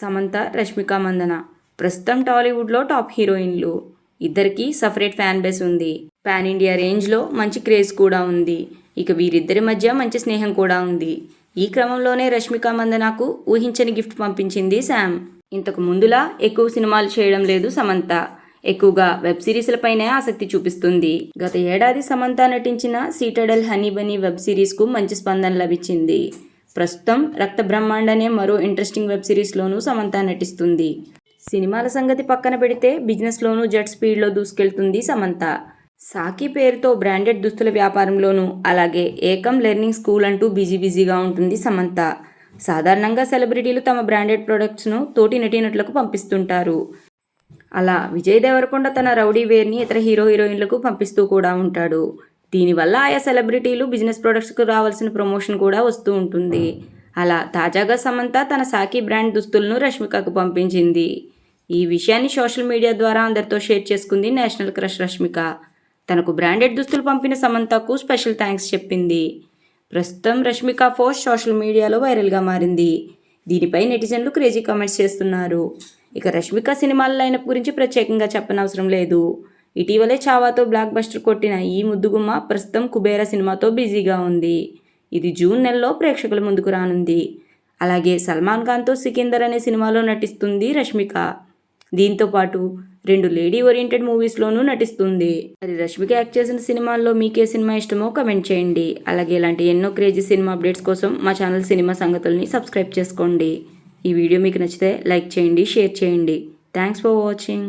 సమంత రష్మిక మందన. ప్రస్తుతం టాలీవుడ్లో టాప్ హీరోయిన్లు. ఇద్దరికీ సపరేట్ ఫ్యాన్ బేస్ ఉంది. పాన్ ఇండియా రేంజ్లో మంచి క్రేజ్ కూడా ఉంది. ఇక వీరిద్దరి మధ్య మంచి స్నేహం కూడా ఉంది. ఈ క్రమంలోనే రష్మిక మందనకు ఊహించని గిఫ్ట్ పంపించింది శామ్. ఇంతకు ముందులా ఎక్కువ సినిమాలు చేయడం లేదు సమంత. ఎక్కువగా వెబ్ సిరీస్లపైనే ఆసక్తి చూపిస్తుంది. గత ఏడాది సమంత నటించిన సీటడల్ హనీ బనీ వెబ్ సిరీస్కు మంచి స్పందన లభించింది. ప్రస్తుతం రక్త బ్రహ్మాండ అనే మరో ఇంట్రెస్టింగ్ వెబ్ సిరీస్లోనూ సమంత నటిస్తుంది. సినిమాల సంగతి పక్కన పెడితే బిజినెస్లోనూ జెట్ స్పీడ్లో దూసుకెళ్తుంది సమంత. సాకి పేరుతో బ్రాండెడ్ దుస్తుల వ్యాపారంలోనూ అలాగే ఏకం లెర్నింగ్ స్కూల్ అంటూ బిజీ బిజీగా ఉంటుంది సమంత. సాధారణంగా సెలబ్రిటీలు తమ బ్రాండెడ్ ప్రొడక్ట్స్ను తోటి నటీనటులకు పంపిస్తుంటారు. అలా విజయ్ దేవరకొండ తన రౌడీ వేర్ని ఇతర హీరో హీరోయిన్లకు పంపిస్తూ కూడా ఉంటాడు. దీనివల్ల ఆయా సెలబ్రిటీలు బిజినెస్ ప్రొడక్ట్స్కు రావాల్సిన ప్రమోషన్ కూడా వస్తూ ఉంటుంది. అలా తాజాగా సమంత తన సాకి బ్రాండ్ దుస్తులను రష్మికకు పంపించింది. ఈ విషయాన్ని సోషల్ మీడియా ద్వారా అందరితో షేర్ చేసుకుంది నేషనల్ క్రష్ రష్మిక. తనకు బ్రాండెడ్ దుస్తులు పంపిన సమంతకు స్పెషల్ థ్యాంక్స్ చెప్పింది. ప్రస్తుతం రష్మిక ఫోస్ట్ సోషల్ మీడియాలో వైరల్గా మారింది. దీనిపై నెటిజన్లు క్రేజీ కామెంట్స్ చేస్తున్నారు. ఇక రష్మిక సినిమాల లైనప్ గురించి ప్రత్యేకంగా చెప్పనవసరం లేదు. ఇటీవలే చావాతో బ్లాక్ బస్టర్ కొట్టిన ఈ ముద్దుగుమ్మ ప్రస్తుతం కుబేర సినిమాతో బిజీగా ఉంది. ఇది జూన్ నెలలో ప్రేక్షకుల ముందుకు రానుంది. అలాగే సల్మాన్ ఖాన్తో సికిందర్ అనే సినిమాలో నటిస్తుంది రష్మిక. దీంతో పాటు రెండు లేడీ ఓరియంటెడ్ మూవీస్లోనూ నటిస్తుంది. మరి రష్మిక యాక్ట్ చేసిన సినిమాల్లో మీకే సినిమా ఇష్టమో కమెంట్ చేయండి. అలాగే ఇలాంటి ఎన్నో క్రేజీ సినిమా అప్డేట్స్ కోసం మా ఛానల్ సినిమా సంగతుల్ని సబ్స్క్రైబ్ చేసుకోండి. ఈ వీడియో మీకు నచ్చితే లైక్ చేయండి షేర్ చేయండి. Thanks for watching.